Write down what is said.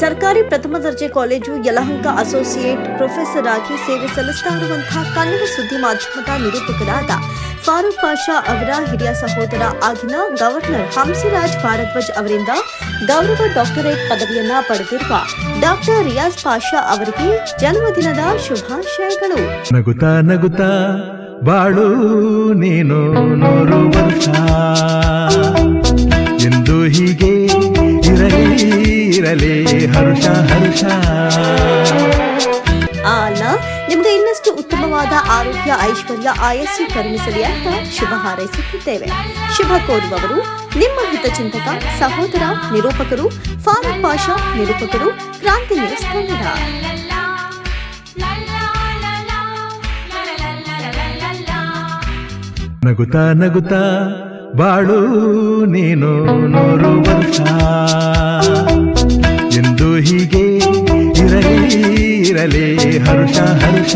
ಸರ್ಕಾರಿ ಪ್ರಥಮ ದರ್ಜೆ ಕಾಲೇಜು ಯಲಹಂಕ ಅಸೋಸಿಯೇಟ್ ಪ್ರೊಫೆಸರ್ ಆಗಿ ಸೇವೆ ಸಲ್ಲಿಸ್ತಾ ಇರುವಂತಹ ಕನ್ನಡ ಸುದ್ದಿ ಮಾಧ್ಯಮದ ನಿರೂಪಕರಾದ ಫಾರೂಕ್ ಪಾಷಾ ಅವರ ಹಿರಿಯ ಸಹೋದರ ಆಗಿನ ಗವರ್ನರ್ ಹಂಸಿರಾಜ್ ಭಾರದ್ವಾಜ್ ಅವರಿಂದ ಗೌರವ ಡಾಕ್ಟರೇಟ್ ಪದವಿಯನ್ನ ಪಡೆದಿರುವ ಡಾಕ್ಟರ್ ರಿಯಾಜ್ ಪಾಷಾ ಅವರಿಗೆ ಜನ್ಮದಿನದ ಶುಭಾಶಯಗಳು. ನಗುತ್ತಾ ನಗುತ್ತಾ ಬಾಳು ನೀನು ಇರಲಿ. ಹರುಷ ಹರುಷ. ಅಲ್ಲ ನಿಮಗೆ ಇನ್ನಷ್ಟು ಉತ್ತಮವಾದ ಆರೋಗ್ಯ ಐಶ್ವರ್ಯ ಆಯಸ್ಸು ಕರುಣಿಸಲಿ ಅಂತ ಶುಭ ಹಾರೈಸುತ್ತಿದ್ದೇವೆ. ಶುಭ ಕೋರುವವರು ನಿಮ್ಮ ಹಿತಚಿಂತಕ ಸಹೋದರ ನಿರೂಪಕರು ಫಾರೂಕ್ ಪಾಷಾ ನಿರೂಪಕರು ಕ್ರಾಂತಿ ನ್ಯೂಸ್ ಕನ್ನಡ. ನಗುತ್ತಾ ನಗುತ್ತಾ ಬಾಳು ನೀನು ನೂರು ವರ್ಷ. ಇರಲಿ ಹರುಷ ಹರುಷ